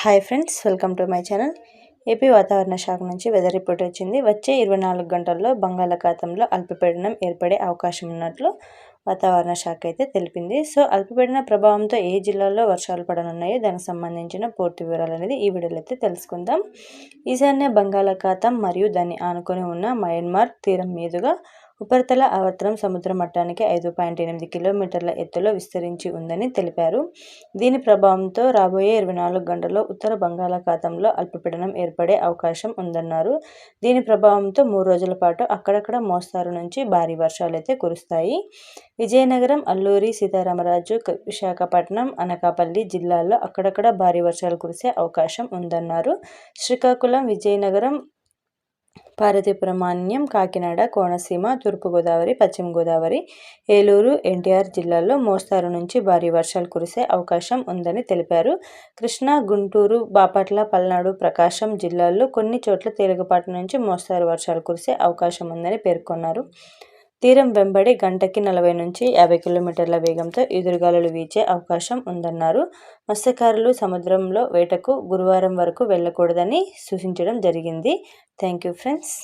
Hi friends welcome to my channel. AP వాతావరణ శాఖ నుంచి వెదర్ రిపోర్ట్ వచ్చింది. వచ్చే ఇరవై నాలుగు గంటల్లో బంగాళాఖాతంలో అల్పపీడనం ఏర్పడే అవకాశం ఉన్నట్లు వాతావరణ శాఖ అయితే తెలిపింది. సో అల్పపీడన ప్రభావంతో ఏ జిల్లాల్లో వర్షాలు పడనున్నాయో దానికి సంబంధించిన పూర్తి వివరాలు అనేది ఈ వీడియోలో అయితే తెలుసుకుందాం. ఈశాన్య బంగాళాఖాతం మరియు దాన్ని ఆనుకొని ఉన్న మయన్మార్ తీరం మీదుగా ఉపరితల ఆవర్తనం సముద్ర మట్టానికి ఐదు పాయింట్ ఎనిమిది కిలోమీటర్ల ఎత్తులో విస్తరించి ఉందని తెలిపారు. దీని ప్రభావంతో రాబోయే ఇరవై నాలుగు గంటల్లో ఉత్తర బంగాళాఖాతంలో అల్పపీడనం ఏర్పడే అవకాశం ఉందన్నారు. దీని ప్రభావంతో మూడు రోజుల పాటు అక్కడక్కడ మోస్తారు నుంచి భారీ వర్షాలైతే కురుస్తాయి. విజయనగరం అల్లూరి సీతారామరాజు విశాఖపట్నం అనకాపల్లి జిల్లాల్లో అక్కడక్కడ భారీ వర్షాలు కురిసే అవకాశం ఉందన్నారు. శ్రీకాకుళం విజయనగరం పార్వతీపురమాన్యం కాకినాడ కోనసీమ తూర్పుగోదావరి పశ్చిమ గోదావరి ఏలూరు ఎన్టీఆర్ జిల్లాల్లో మోస్తారు నుంచి భారీ వర్షాలు కురిసే అవకాశం ఉందని తెలిపారు. కృష్ణా గుంటూరు బాపట్ల పల్నాడు ప్రకాశం జిల్లాల్లో కొన్ని చోట్ల తేలికపాటి నుంచి మోస్తారు వర్షాలు కురిసే అవకాశం ఉందని పేర్కొన్నారు. తీరం వెంబడి గంటకి నలభై నుంచి యాభై కిలోమీటర్ల వేగంతో ఎదురుగాలులు వీచే అవకాశం ఉందన్నారు. మత్స్యకారులు సముద్రంలో వేటకు గురువారం వరకు వెళ్ళకూడదని సూచించడం జరిగింది. Thank you friends.